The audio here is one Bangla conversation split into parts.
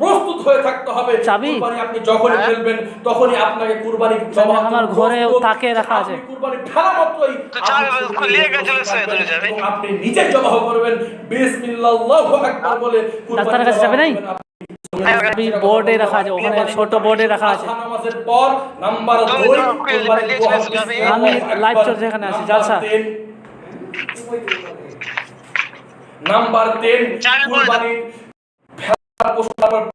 প্রস্তুত হয়ে থাকতে হবে চাবি? আপনি যখনই হ্যাঁ? ফেলবেন তখনই আপনাকে কুরবানি আমার ঘরে তাকে রাখা আছে। কুরবানি ফেলা মাত্রই আপনি নিজে জবাহ করবেন বিসমিল্লাহু আকবার বলে ডাক্তারের কাছে যাবে নাই? বোর্ডে রাখা ওখানে ছোট বোর্ডে রাখা। আমি আকবার। চলছে এখানে আছি, জালসা। নাম্বার তিন চাবি করে দাও। কুরবানি ফেলার পশু তারপর প্রস্তুত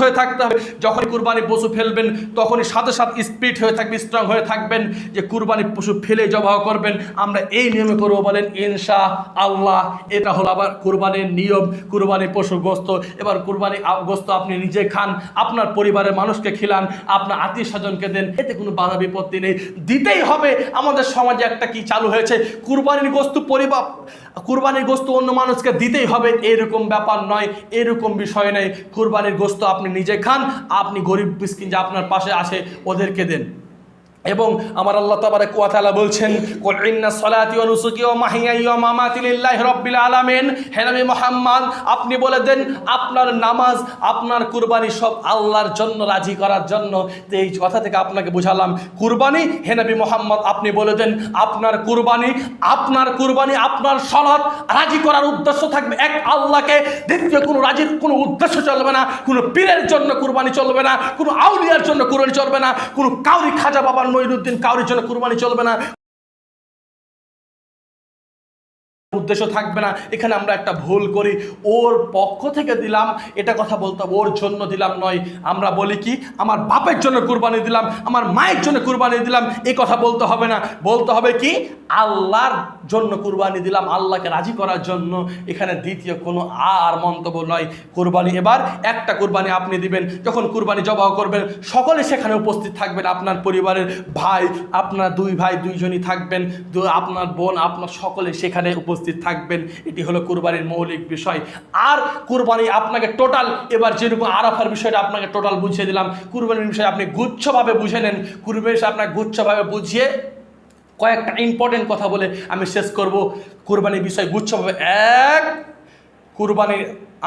হয়ে থাকতে হবে। যখন কুরবানি পশু ফেলবেন, তখনই সাথে সাথে স্পিড হয়ে থাকবে স্ট্রং হয়ে থাকবেন যে কুরবানি পশু ফেলে জবাহ করবেন। আমরা এই নিয়মে করব বলেন ইনশা আল্লাহ এটা হলো আবার কুরবানির নিয়ম কুরবানি পশু গোস্ত। এবার কুরবানি গোস্ত আপনি নিজে খান, আপনার পরিবারের মানুষকে খিলান, আপনার আত্মীয় স্বজনকে দেন, এতে কোনো বাধা বিপত্তি নেই। দিতেই হবে, আমাদের সমাজে একটা কি চালু হয়েছে? কুরবানির গোস্ত পরিবার, কুরবানির গোস্ত অন্য মানুষকে দিতেই হবে, এরকম ব্যাপার নয়, এরকম বিষয় নেই। কুরবানির গোস্ত আপনি নিজে খান আপনি গরিব মিসকিন যে আপনার পাশে আসে ওদেরকে দেন। এবং আমার আল্লাহ তাবারাক ওয়া তাআলা বলছেন, কুল ইন্না সলাতি ওয়া নুসুকি ওয়া মাহিয়াই ওয়া মামাতি লিল্লাহি রাব্বিল আলামিন। হে নবী মুহাম্মদ, আপনি বলে দেন, আপনার নামাজ, আপনার কুরবানি সব আল্লাহর জন্য রাজি করার জন্য। এই কথা থেকে আপনাকে বুঝালাম, কুরবানি, হে নবী মুহাম্মদ, আপনি বলে দেন, আপনার কুরবানি আপনার কুরবানি, আপনার সলাৎ রাজি করার উদ্দেশ্য থাকবে। এক আল্লাহকে, দ্বিতীয় কোনো রাজির কোনো উদ্দেশ্য চলবে না, কোনো পীরের জন্য কুরবানি চলবে না, কোনো আউলিয়ার জন্য কুরবানি চলবে না, কোনো কাউরি খাজা বাবার মঈনুদ্দিন কাউরির জন্য কুরবানি চলবে না। উদ্দেশ্য থাকবে না। এখানে আমরা একটা ভুল করি। ওর পক্ষ থেকে দিলাম, এটা কথা বলতে ওর জন্য দিলাম নয়। আমরা বলি কি, আমার বাপের জন্য কুরবানি দিলাম, আমার মায়ের জন্য কুরবানি দিলাম এই কথা বলতে হবে না। বলতে হবে কি, আল্লাহর জন্য কুরবানি দিলাম, আল্লাহকে রাজি করার জন্য। এখানে দ্বিতীয় কোনো আর মন্তব্য নয়। কুরবানি এবার একটা কুরবানি আপনি দিবেন। যখন কুরবানি জবাহ করবেন, সকলে সেখানে উপস্থিত থাকবেন। আপনার পরিবারের ভাই, আপনার দুই ভাই, দুইজনই থাকবেন। আপনার বোন, আপনার সকলে সেখানে উপস্থিত থাকবেন, এটি হলো কুরবানির মৌলিক বিষয়। আর কুরবানি আপনাকে টোটাল এবার যেরকম আরাফার বিষয়টা আপনাকে টোটাল বুঝিয়ে দিলাম। কুরবানির বিষয়ে আপনি গুচ্ছভাবে বুঝে নেন। কুরবানির বিষয়ে আপনাকে গুচ্ছভাবে বুঝিয়ে কয়েকটা ইম্পর্টেন্ট কথা বলে আমি শেষ করব। কুরবানির বিষয় গুচ্ছভাবে এক কুরবানি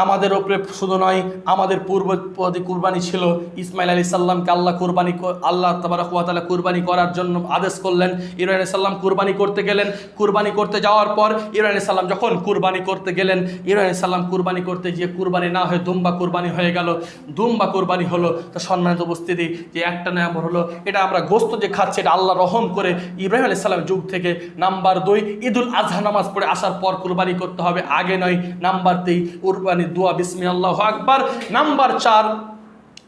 আমাদের ওপরে শুধু নয়, আমাদের পূর্ব কুরবানি ছিল। ইসমাইল আলী সাল্লামকে আল্লাহ কুরবানি আল্লাহ তাবারকালা কুরবানি করার জন্য আদেশ করলেন। ইরান সাল্লাম কুরবানি করতে গেলেন। কুরবানি করতে যাওয়ার পর ইরান সাল্লাম যখন কুরবানি করতে গেলেন, ইরান সাল্লাম কুরবানি করতে গিয়ে কুরবানি না হয়ে দুম্বা কুরবানি হয়ে গেল। দুম্বা কুরবানি হলো তো সম্মানিত উপস্থিতি যে একটা নাম্বার হলো, এটা আমরা গোস্ত যে খাচ্ছি, এটা আল্লাহ রহম করে ইব্রাহিম আলী সাল্লাম যুগ থেকে নাম্বার দুই, ঈদুল আজহা নামাজ পড়ে আসার পর কুরবানি করতে হবে। আগে নয়, নাম্বার তিন, কুরবানি দোয়া বিসমি আল্লাহ আকবার। নাম্বার চার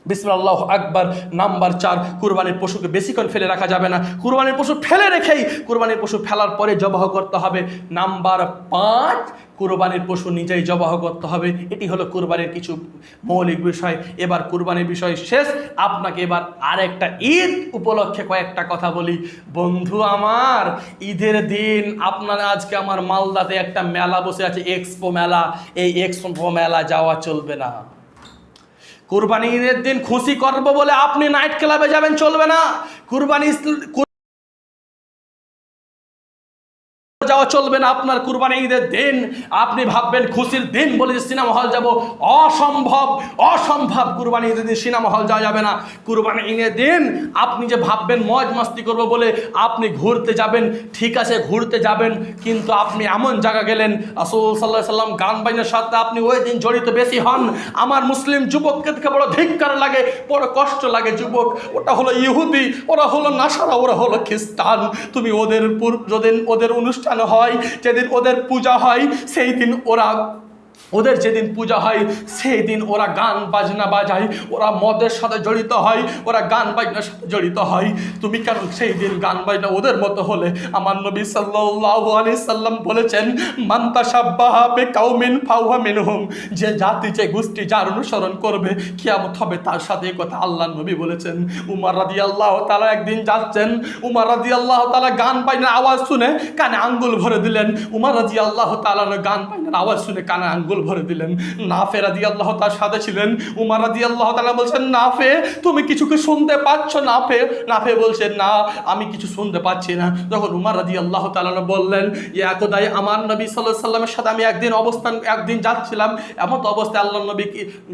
বিসমিল্লাহ আকবার, নাম্বার চার, কুরবানির পশুকে বেশিক্ষণ ফেলে রাখা যাবে না। কুরবানির পশু ফেলে রেখেই কুরবানির পশু ফেলার পরে জবাহ করতে হবে। নাম্বার পাঁচ, কুরবানির পশু নিজেই জবাহ করতে হবে। এটি হলো কুরবানির কিছু মৌলিক বিষয়। এবার কুরবানির বিষয় শেষ। আপনাকে এবার আরেকটা ঈদ উপলক্ষে কয়েকটা কথা বলি। বন্ধু আমার, ঈদের দিন আপনারা আজকে আমার মালদাতে একটা মেলা বসে আছে, এক্সপো মেলা। এই এক্সপো মেলা যাওয়া চলবে না। কুরবানি ঈদের দিন খুশি করব বলে আপনি নাইট ক্লাবে যাবেন চলবে না। কুরবানি যাওয়া চলবে না আপনার কুরবানি ঈদের দিন। আপনি ভাববেন খুশির দিন বলে যে সিনেমা হল যাব। অসম্ভব অসম্ভব কুরবানি ঈদের দিন সিনেমা হল যাওয়া যাবে না। কুরবানি ঈদের দিন আপনি যে ভাববেন মজ মাস্তি করব বলে আপনি ঘুরতে যাবেন, ঠিক আছে, ঘুরতে যাবেন, কিন্তু আপনি এমন জায়গা গেলেন আসল সাল্লাহ সাল্লাম গান বাইনের সাথে আপনি ওই দিন জড়িত বেশি হন। আমার মুসলিম যুবককে দেখে বড় ধিক্কার লাগে, বড় কষ্ট লাগে যুবক। ওটা হলো ইহুদি, ওরা হলো নাসারা, ওরা হলো খ্রিস্টান। তুমি ওদের যেদিন ওদের অনুষ্ঠান হয় যেদিন ওদের পূজা হয় সেই দিন ওরা ওদের যেদিন পূজা হয় সেই দিন ওরা গান বাজনা বাজায়, ওরা মদের সাথে জড়িত হয়, ওরা গান বাজনার সাথে জড়িত হয়। তুমি কেন সেই দিন গান বাজনা ওদের মতো হলে? আমার নবী সাল্লাল্লাহু আলাইহি সাল্লাম বলেছেন মান্তা সাব্বাহা বে কাউমিন ফাওয়া মিনহুম। যে জাতি, যে গোষ্ঠী যার অনুসরণ করবে, কিয়ামত হবে তার সাথে এই কথা আল্লাহ নবী বলেছেন। উমার রাদি আল্লাহ তাআলা একদিন যাচ্ছেন, উমার রাদি আল্লাহ তাআলা গান বাজনার আওয়াজ শুনে কানে আঙ্গুল ভরে দিলেন। উমার রাজি আল্লাহ তাআলা গান বাজনার আওয়াজ শুনে কানে আঙ্গুল ভরে দিলেন। নাফে রাদি আল্লাহ তার সাথে ছিলেন। উমার রাদি আল্লাহ তালা বলছেন, নাফে, তুমি কিছু কি শুনতে পাচ্ছ নাফে? নাফে বলছেন না, আমি কিছু শুনতে পাচ্ছি না। যখন উমার রাদি আল্লাহ তালা বললেন একদাই আমার নবী সাল্লাহ সাল্লামের সাথে আমি একদিন অবস্থান, একদিন যাচ্ছিলাম। এমন তো অবস্থায় আল্লাহ নবী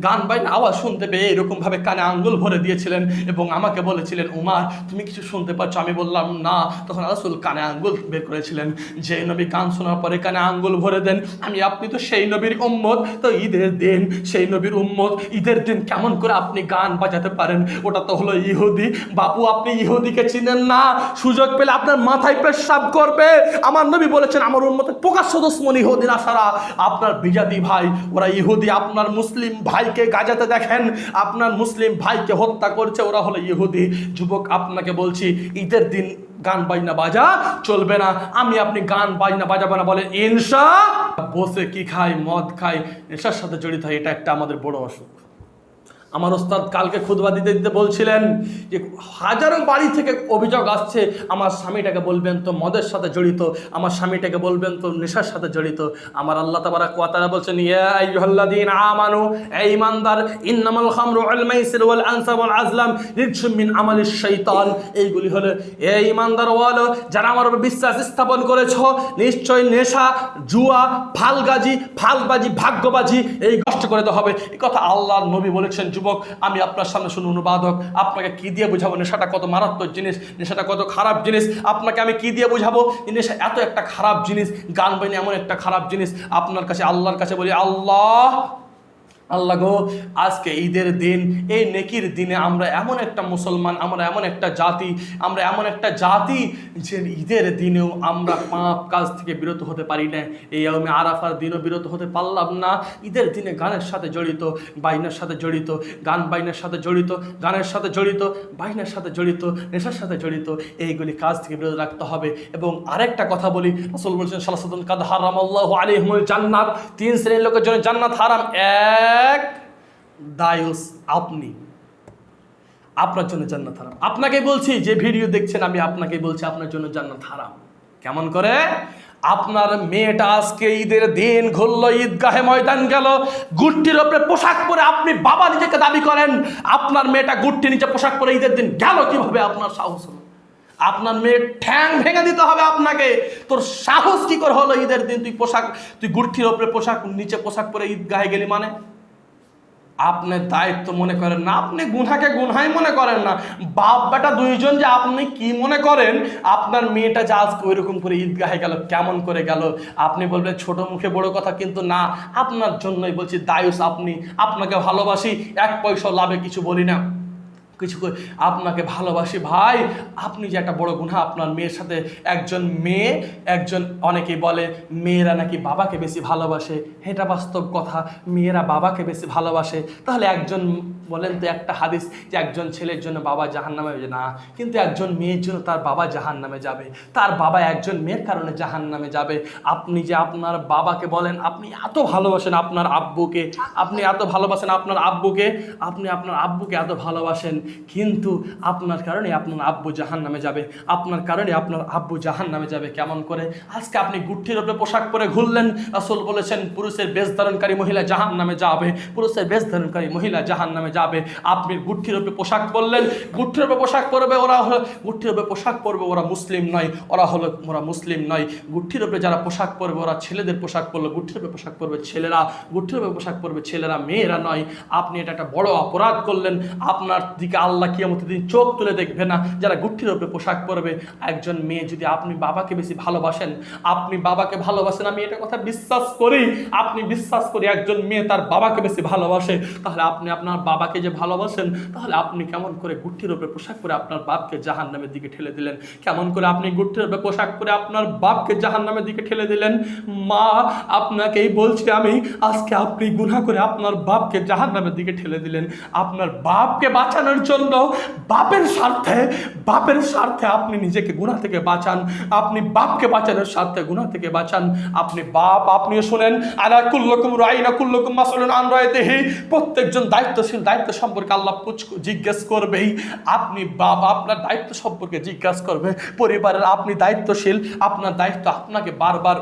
গান বাইন আওয়াজ শুনতে পেয়ে এরকমভাবে কানে আঙ্গুল ভরে দিয়েছিলেন এবং আমাকে বলেছিলেন, উমার, তুমি কিছু শুনতে পাচ্ছ? আমি বললাম, না। তখন রাসুল কানে আঙ্গুল বের করেছিলেন। যে নবী গান শোনার পরে কানে আঙ্গুল ভরে দেন। আমি, আপনি তো সেই নবীর উম্মত। তো ঈদের দিন, সেই নবীর উম্মত, ঈদের দিন কেমন করে আপনি গান বাজাতে পারেন? ওটা তো হলো ইহুদি। বাপু, আপনি ইহুদিকে চিনেন না? সুযোগ পেলে আপনার মাথায় পেশাব করবে। আমার নবী বলেছেন, আমার উন্মতে প্রকাশ্য দুশ্মন ইহুদি সারা। আপনার বিজাতি ভাই, ওরা ইহুদি। আপনার মুসলিম ভাইকে গাজাতে দেখেন। আপনার মুসলিম ভাইকে হত্যা করছে, ওরা হলো ইহুদি। যুবক, আপনাকে বলছি, ঈদের দিন গান বাজনা বাজা চলবে না। আমি আপনি গান বাজনা বাজাবো না বলে ইনসা বসে কি খায় মদ খায় নেশার সাথে জড়িত হয় এটা একটা আমাদের বড় অসুখ। আমার ওস্তাদ কালকে খুদবা দিতে দিতে বলছিলেন যে হাজারো বাড়ি থেকে অভিযোগ আসছে, আমার স্বামীটাকে বলবেন তো মদের সাথে জড়িত, আমার স্বামীটাকে বলবেন তো নেশার সাথে জড়িত। আমার আল্লাহ তাবারা কোয়াতারা বলছেন, ইয়া আইয়ুহাল্লাযীন আমানু, এ ঈমানদার, ইন্নামাল খামরু ওয়াল মাইসির ওয়াল আনসাব ওয়াল আজলাম, রিজসুম মিন আমালিশ শাইতান। এইগুলি হলো, এ ঈমানদার ওয়ালো, যারা আমার বিশ্বাস স্থাপন করেছ, নিশ্চয় নেশা, জুয়া, ফালগাজি, ফালবাজি, ভাগ্যবাজি, এই কষ্ট করে তো হবে। এই কথা আল্লাহর নবী বলেছেন যুবক, আমি আপনার সামনে শুনুন অনুবাদক, আপনাকে কি দিয়ে বোঝাবো? নেশাটা কত মারাত্মক জিনিস, নেশাটা কত খারাপ জিনিস, আপনাকে আমি কি দিয়ে বোঝাবো? নেশা এত একটা খারাপ জিনিস, গান বাইনে এমন একটা খারাপ জিনিস, আপনার কাছে, আল্লাহর কাছে বলি, আল্লাহ আল্লাহ গো, আজকে ঈদের দিন, এই নেকির দিনে আমরা এমন একটা মুসলমান, আমরা এমন একটা জাতি, আমরা এমন একটা জাতি যে ঈদের দিনেও আমরা পাপ কাজ থেকে বিরত হতে পারি না। এই আমি আরাফার দিনও বিরত হতে পারলাম না। ঈদের দিনে গানের সাথে জড়িত, বাইনের সাথে জড়িত, গান বাইনের সাথে জড়িত, গানের সাথে জড়িত, বাইনের সাথে জড়িত, নেশার সাথে জড়িত, এইগুলি কাজ থেকে বিরত রাখতে হবে। এবং আরেকটা কথা বলি, রসুল বলছেন সালাসুদ্দিন কাদ হারাম আল্লাহ আলিহমুল জান্নাত, তিন শ্রেণির লোকের জন্য জান্নাত হারাম। এক দায়ুস আপনি। আপনার জন্য জান্নাত হারাম। আপনাকে বলছি, যে ভিডিও দেখছেন, আমি আপনাকে বলছি, আপনার জন্য জান্নাত হারাম। কেমন করে? আপনার মেয়েটা আজকে ঈদের দিন ঘুরলো, ঈদগাহে ময়দান গেল, গুট্টির ওপরে পোশাক পরে আপনি বাবা নিজেকে দাবি করেন, আপনার মেয়েটা গুট্টি নিচে পোশাক পরে ঈদের দিন গেল কীভাবে? আপনার সাহস হলো। আপনার মেয়ের ঠ্যাং ভেঙে দিতে হবে আপনাকে। তোর সাহস কি করে হলো ঈদের দিন? তুই পোশাক, তুই গুট্টির ওপরে পোশাক, নিচে পোশাক পরে ঈদগাহে গেলি মানে? আপনার দায়িত্ব মনে করেন না, আপনি গুনহাকে গুনহাই মনে করেন না। বাপ বেটা দুইজন যে আপনি কি মনে করেন, আপনার মেয়েটা যে আজকে ওইরকম করে ঈদগাহে গেল, কেমন করে গেল? আপনি বলবেন, ছোট মুখে বড় কথা কিন্তু না, আপনার জন্যই বলছি, দায়ুস আপনি, আপনাকে ভালোবাসি, এক পয়সা লাভে কিছু বলি না। কিছু আপনাকে ভালোবাসি ভাই। আপনি যে একটা বড় গুণা, আপনার মেয়ের সাথে একজন মেয়ে, একজন অনেকেই বলে মেয়েরা নাকি বাবাকে বেশি ভালোবাসে। এটা বাস্তব কথা, মেয়েরা বাবাকে বেশি ভালোবাসে। তাহলে একজন বলেন তো একটা হাদিস যে একজন ছেলের জন্য বাবা জাহান নামে না, কিন্তু একজন মেয়ের জন্য তার বাবা জাহান নামে যাবে। তার বাবা একজন মেয়ের কারণে জাহান নামে যাবে। আপনি যে আপনার বাবাকে বলেন, আপনি এত ভালোবাসেন আপনার আব্বুকে, আপনি এত ভালোবাসেন আপনার আব্বুকে, আপনি আপনার আব্বুকে এত ভালোবাসেন। কিন্তু আপনার কারণে আপনার আব্বু জাহান নামে যাবে, আপনার কারণে আপনার আব্বু জাহান নামে যাবে কেমন করে? আজকে আপনি গুঠির ওপরে পোশাক পরে ঘুরলেন আসল বলেছেন, পুরুষের বেশ ধারণকারী মহিলা জাহান নামে যাবে, পুরুষের বেশ ধারণকারী মহিলা জাহান নামে যাবে। আপনি গুঠির ওপরে পোশাক পরলেন গুঠির ওপরে পোশাক পরবে ওরা হলো গুঠির ওপরে পোশাক পরবে ওরা মুসলিম নয়, ওরা হলো, ওরা মুসলিম নয়। গুঠির ওপরে যারা পোশাক পরবে, ওরা ছেলেদের পোশাক পরলো গুঠির ওপরে পোশাক পরবে ছেলেরা গুঠির ওপরে পোশাক পরবে ছেলেরা, মেয়েরা নয়। আপনি এটা একটা বড় অপরাধ করলেন, আপনার দিকে আল্লাহ কিয়ামতের দিন চোখ তুলে দেখবে না যারা গুঠির ওপরে পোশাক পরবে। একজন মেয়ে যদি আপনি বাবাকে বেশি ভালোবাসেন, আপনি বাবাকে ভালোবাসেন, আমি এটা কথা বিশ্বাস করি, আপনি বিশ্বাস করি একজন মেয়ে তার বাবাকে বেশি ভালোবাসে, তাহলে আপনি আপনার বাবাকে যে ভালোবাসেন, তাহলে আপনি কেমন করে গুঠির ওপরে পোশাক পরে আপনার বাপকে জাহান নামের দিকে ঠেলে দিলেন? কেমন করে আপনি গুঠির ওপরে পোশাক পরে আপনার বাপকে জাহান নামের দিকে ঠেলে দিলেন? মা, আপনাকেই বলছি আমি, আজকে আপনি গুনাহ করে আপনার বাপকে জাহান নামের দিকে ঠেলে দিলেন। আপনার বাপকে বাঁচানোর জন্য বাপের স্বার্থে বাপের স্বার্থে আপনি নিজেকে গুনাহ থেকে বাঁচান। আপনি বাপকে বাঁচানোর স্বার্থে গুনাহ থেকে বাঁচান। আপনি বাপ, আপনিও শুনেন আলা কুল্লকুম রাইনা কুল্লকুম মাসুলুন আন রায়তিহি। প্রত্যেকজন দায়িত্বশীল, দায়িত্ব সম্পর্কে আল্লাহ জিজ্ঞেস করবেই। আপনি বাপ, আপনার দায়িত্ব সম্পর্কে জিজ্ঞাসা করবে। পরিবারের আপনি দায়িত্বশীল, আপনার দায়িত্ব আপনাকে বারবার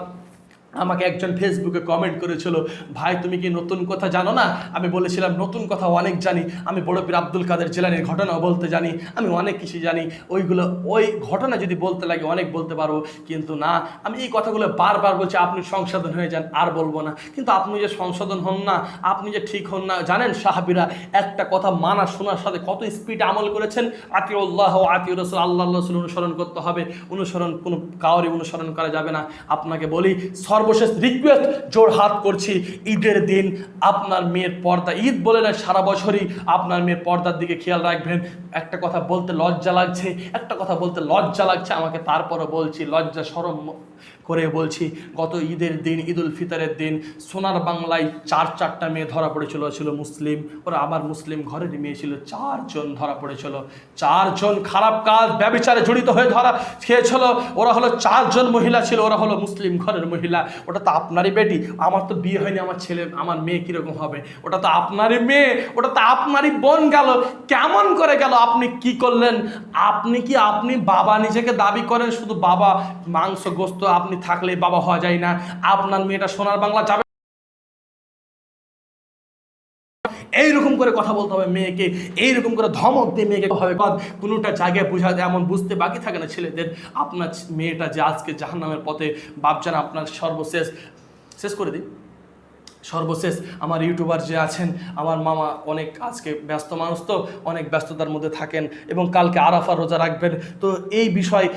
আমাকে একজন ফেসবুকে কমেন্ট করেছিল, ভাই, তুমি কি নতুন কথা জানো না? আমি বলেছিলাম, নতুন কথা অনেক জানি। আমি বড় পীর আব্দুল কাদের জেলানির ঘটনাও বলতে জানি। আমি অনেক কিছু জানি। ওইগুলো, ওই ঘটনা যদি বলতে লাগে, অনেক বলতে পারব কিন্তু না, আমি এই কথাগুলো বারবার বলছি, আপনি সংশোধন হয়ে যান, আর বলব না। কিন্তু আপনি যে সংশোধন হন না, আপনি যে ঠিক হন না, জানেন সাহাবিরা একটা কথা মানা শোনার সাথে কত স্পিড আমল করেছেন? আতিউল্লাহ ও আতিউ রসুল আল্লাহ রসুল অনুসরণ করতে হবে। অনুসরণ কোনো কাউরে অনুসরণ করা যাবে না। আপনাকে বলি সর্বশেষ রিকোয়েস্ট জোর হাত করছি। ঈদের দিন আপনার মেয়ের পর্দা, ঈদ বলে না সারা বছরই আপনার মেয়ের পর্দার দিকে খেয়াল রাখবেন। একটা কথা বলতে লজ্জা লাগছে, একটা কথা বলতে লজ্জা লাগছে, আমাকে তারপরও বলছি, লজ্জা সরম করে বলছি, গত ঈদের দিন ঈদ উল ফিতরের দিন, সোনার বাংলায় চার, চারটা মেয়ে ধরা পড়েছিল, ছিল মুসলিম। ওরা আবার মুসলিম ঘরের মেয়ে ছিল, চারজন ধরা পড়েছিল। চারজন খারাপ কাজ, ব্যবচারে জড়িত হয়ে ধরা খেয়েছিল। ওরা হলো চারজন মহিলা ছিল, ওরা হলো মুসলিম ঘরের মহিলা। ওটা তো আপনারই বেটি, আমার তো বিয়ে হয়নি, আমার ছেলে, আমার মেয়ে কীরকম হবে? ওটা তো আপনারই মেয়ে, ওটা তো আপনারই বোন গেল। কেমন করে গেল? আপনি কি করলেন? আপনি কি আপনি বাবা নিজেকে দাবি করেন, শুধু বাবা মাংস, গোস্ত আপনি থাকলে বাবা হওয়া যায় না। আপনার মেয়েটা সোনার বাংলা যাবে এইরকম করে কথা বলতে হবে মেয়েকে, এইরকম করে ধমক দিয়ে মেয়েকে হবে। কোনোটা জায়গায় বোঝা যায়, এমন বুঝতে বাকি থাকে না ছেলেদের। আপনার মেয়েটা যে আজকে জাহান্নামের পথে, বাপজান আপনার সর্বশেষ, শেষ করে দিই। সর্বশেষ, আমার ইউটিউবার যে আছেন, আমার মামা অনেক আজকে ব্যস্ত মানুষ তো, অনেক ব্যস্ততার মধ্যে থাকেন এবং কালকে আরাফা রোজা রাখবেন। তো এই বিষয়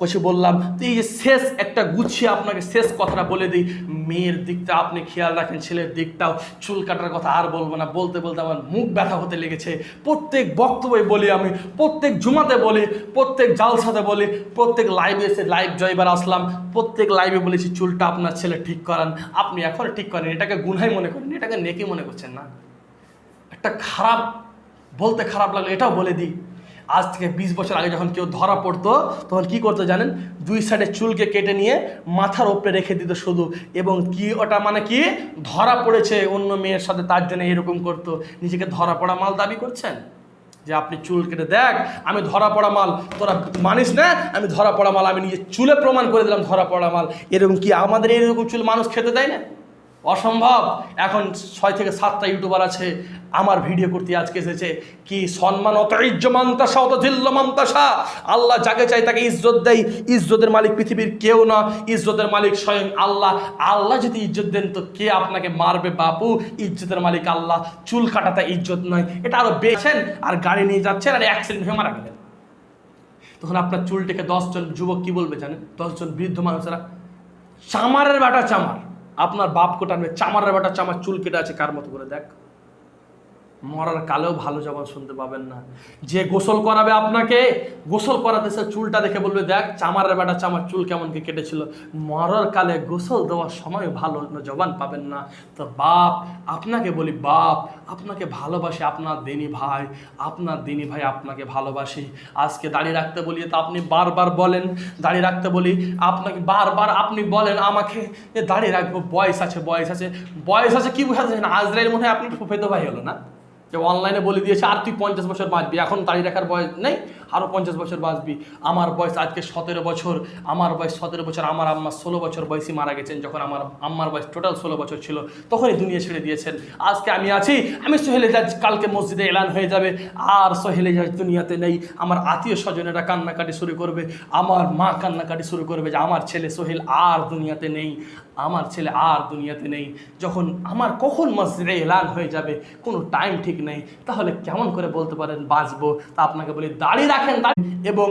কষে বললাম, তো এই যে শেষ একটা গুছিয়ে আপনাকে শেষ কথাটা বলে দিই। মেয়ের দিকটা আপনি খেয়াল রাখেন, ছেলের দিকটাও। চুল কাটার কথা আর বলব না। বলতে বলতে আমার মুখ ব্যথা হতে লেগেছে। প্রত্যেক বক্তব্যে বলি আমি, প্রত্যেক জুমাতে বলি, প্রত্যেক জালসাতে বলি, প্রত্যেক লাইভে এসে লাইভ জয়বার আসলাম, প্রত্যেক লাইভে বলেছি চুলটা আপনার ছেলে ঠিক করান। আপনি এখন ঠিক করেন, এটাকে গুনহাই মনে করেন, এটাকে নেকি মনে করছেন না। একটা খারাপ, বলতে খারাপ লাগল এটাও বলে দিই। আজ থেকে বিশ বছর আগে যখন কেউ ধরা পড়তো, তখন কি করতো জানেন? দুই সাইডে চুলকে কেটে নিয়ে মাথার ওপরে রেখে দিত শুধু। এবং কি ওটা মানে কি? ধরা পড়েছে, অন্য মেয়ের সাথে তার জন্য এরকম করতো। নিজেকে ধরা পড়া মাল দাবি করছেন? যে আপনি চুল কেটে দেখ, আমি ধরা পড়া মাল, তোরা মানিস না, আমি ধরা পড়া মাল, আমি নিজে চুলে প্রমাণ করে দিলাম ধরা পড়া মাল। এরকম কি আমাদের এরকম চুল মানুষ খেতে দেয় না? অসম্ভব। এখন ছয় থেকে সাতটা ইউটিউবার আছে আমার ভিডিও করতে আজকে এসেছে, কি সম্মান অত ইজ্জমান্তাসা অত ধিল্লমান্তাসা আল্লাহ যাকে চাই তাকে ইজ্জত দেয়। ইজ্জতের মালিক পৃথিবীর কেউ না। ইজ্জতের মালিক স্বয়ং আল্লাহ। আল্লাহ যদি ইজ্জত দেন, তো কে আপনাকে মারবে বাপু? ইজ্জতের মালিক আল্লাহ। চুল কাটাতে ইজ্জত নয়। এটা আরও বেছেন আর গাড়ি নিয়ে যাচ্ছেন, আর অ্যাক্সিডেন্ট হয়ে মারা গেলেন। তখন আপনার চুলটাকে দশজন যুবক কি বলবে জানেন? দশজন বৃদ্ধ মানুষেরা, চামারের বেটা চামার। আপনার বাপ কোটানবে চামারের বেটা চামার চুল কেটে আছে কার মতো করে? দেখ। মরার কালেও ভালো জবান শুনতে পাবেন না। যে গোসল করাবে আপনাকে, গোসল করাতে সে চুলটা দেখে বলবে, দেখ চামারের বেটা, চামার চুল কেমন কি কেটেছিল। মরার কালে গোসল দেওয়ার সময় ভালো জবান পাবেন না। তো বাপ, আপনাকে বলি বাপ, আপনাকে ভালোবাসে আপনার দিনী ভাই, আপনার দিনী ভাই আপনাকে ভালোবাসি। আজকে দাড়ি রাখতে বলি তো আপনি বারবার বলেন। দাড়ি রাখতে বলি, আপনাকে বারবার আপনি বলেন আমাকে যে দাড়ি রাখব, বয়স আছে বয়স আছে। বয়স আছে কি বোঝাচ্ছেন আজরাইল মনে হয় আপনি ফুফেতো ভাই হলো না? যে অনলাইনে বলে দিয়েছে আর তুই পঞ্চাশ বছর বাঁচবি? এখন দাঁড়িয়ে রাখার বয়স নেই। আরও পঞ্চাশ বছর বাঁচবি। আমার বয়স আজকে সতেরো বছর। আমার বয়স সতেরো বছর, আমার আম্মা ষোলো বছর বয়সী মারা গেছেন যখন আমার আম্মার বয়স টোটাল ষোলো বছর ছিল। তখনই দুনিয়া ছেড়ে দিয়েছেন। আজকে আমি আছি, আমি সোহেলে যাজ কালকে মসজিদে এলান হয়ে যাবে। আর সোহেলে যাজ দুনিয়াতে নেই। আমার আত্মীয় স্বজনেরা কান্নাকাটি শুরু করবে। আমার মা কান্নাকাটি শুরু করবে যে আমার ছেলে সোহেল আর দুনিয়াতে নেই। আমার ছেলে আর দুনিয়াতে নেই। যখন আমার কখন মসজিদে এলান হয়ে যাবে, কোনো টাইম ঠিক নেই। তাহলে কেমন করে বলতে পারেন, বাঁচবো? তা আপনাকে বলি দাড়ি রাখেন এবং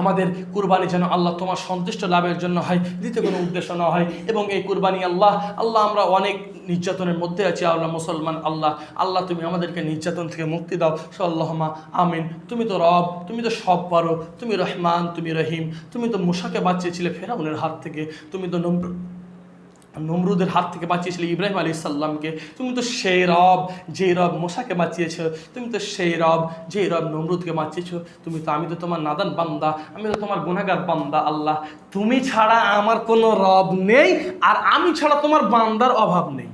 আমাদের কুরবানি যেন আল্লাহ তোমার সন্তুষ্ট লাভের জন্য হয়, দ্বিতীয় কোনো উদ্দেশ্য না হয়। এবং এই কুরবানি আল্লাহ আল্লাহ আমরা অনেক নির্যাতনের মধ্যে আছি আল্লাহ মুসলমান আল্লাহ আল্লাহ তুমি আমাদেরকে নির্যাতন থেকে মুক্তি দাও। সাল্লাহমা আমিন। তুমি তো রব, তুমি তো সব পারো, তুমি রহমান, তুমি রহিম, তুমি তো মুসাকে বাঁচিয়েছিলে ফেরাউনের হাত থেকে, তুমি তো নম্র নমরুদের হাত থেকে বাঁচিয়েছিলে ইব্রাহিম আলী ইসাল্লামকে তুমি তো সেই রব, যে রব মশাকে বাঁচিয়েছ। তুমি তো সেই রব, যে রব নমরুদকে বাঁচিয়েছ। তুমি তো, আমি তো তোমার নাদান বান্দা, আমি তো তোমার গুনাগার বান্দা, আল্লাহ। তুমি ছাড়া আমার কোনো রব নেই, আর আমি ছাড়া তোমার বান্দার অভাব নেই।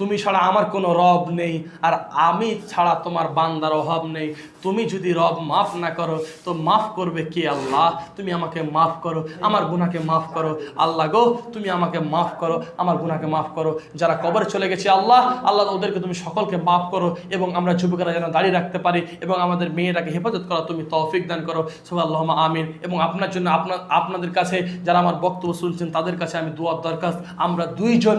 তুমি ছাড়া আমার কোনো রব নেই, আর আমি ছাড়া তোমার বান্দার অভাব নেই। তুমি যদি রব মাফ না করো, তো মাফ করবে কে আল্লাহ? তুমি আমাকে মাফ করো, আমার গুনাকে মাফ করো। আল্লাহ গো, তুমি আমাকে মাফ করো, আমার গুনাকে মাফ করো। যারা কবরে চলে গেছে, আল্লাহ আল্লাহ ওদেরকে তুমি সকলকে মাফ করো এবং আমরা যুবকেরা যেন দাঁড়িয়ে রাখতে পারি এবং আমাদের মেয়েরাকে হেফাজত করো তুমি তৌফিক দান করো। সবাই আল্লাহ আমিন। এবং আপনার জন্য আপনার আপনাদের কাছে, যারা আমার বক্তব্য শুনছেন, তাদের কাছে আমি দোয়ার দরকার আমরা দুইজন